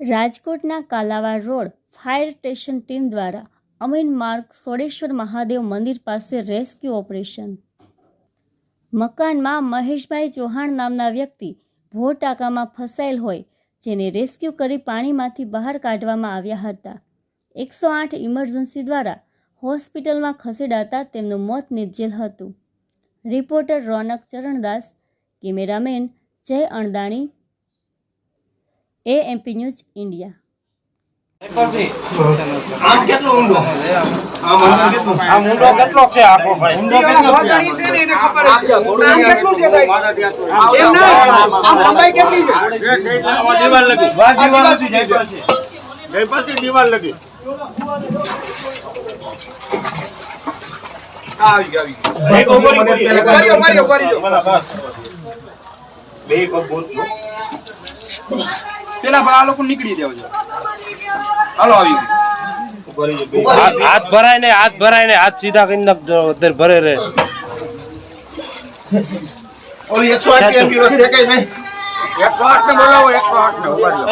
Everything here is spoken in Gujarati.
રાજકોટના Kalawad road fire station team દ્વારા અમીન માર્ગ સોડેશ્વર મહાદેવ મંદિર પાસે રેસ્ક્યુ ઓપરેશન. મકાનમાં મહેશભાઈ ચૌહાણ નામના વ્યક્તિ ભોર ટાંકામાં ફસાયેલ હોય, જેને રેસ્ક્યુ કરી પાણીમાંથી બહાર કાઢવામાં આવ્યા હતા. એકસો આઠ ઇમરજન્સી દ્વારા હોસ્પિટલમાં ખસેડાતા તેમનું મોત નિપજેલ હતું. રિપોર્ટર રોનક Charandas, cameraman Jay અણદાણી AMP news India આમ કેટલો ઊંડો? આમ અંદર કેટલું? આ મુંડો કેટલો છે આખો ભાઈ? ઊંડો કેટલો છે? એમ ના, આમ લંબાઈ કેટલી છે? આ દીવાલ લગી. બે પેલા ભાઈ આ લોકો નીકળી જાવ છો હાલો આવી ગયું. હાથ હાથ ભરાય ને હાથ ભરાય ને હાથ સીધા કરી નાખજો અત્યારે ભરે રે ઓલી 108 એમ્બ્યુલન્સ છે કઈ નહીં એકસો આઠ ને બોલાવો એકસો આઠ ને ઊભા રહ્યો.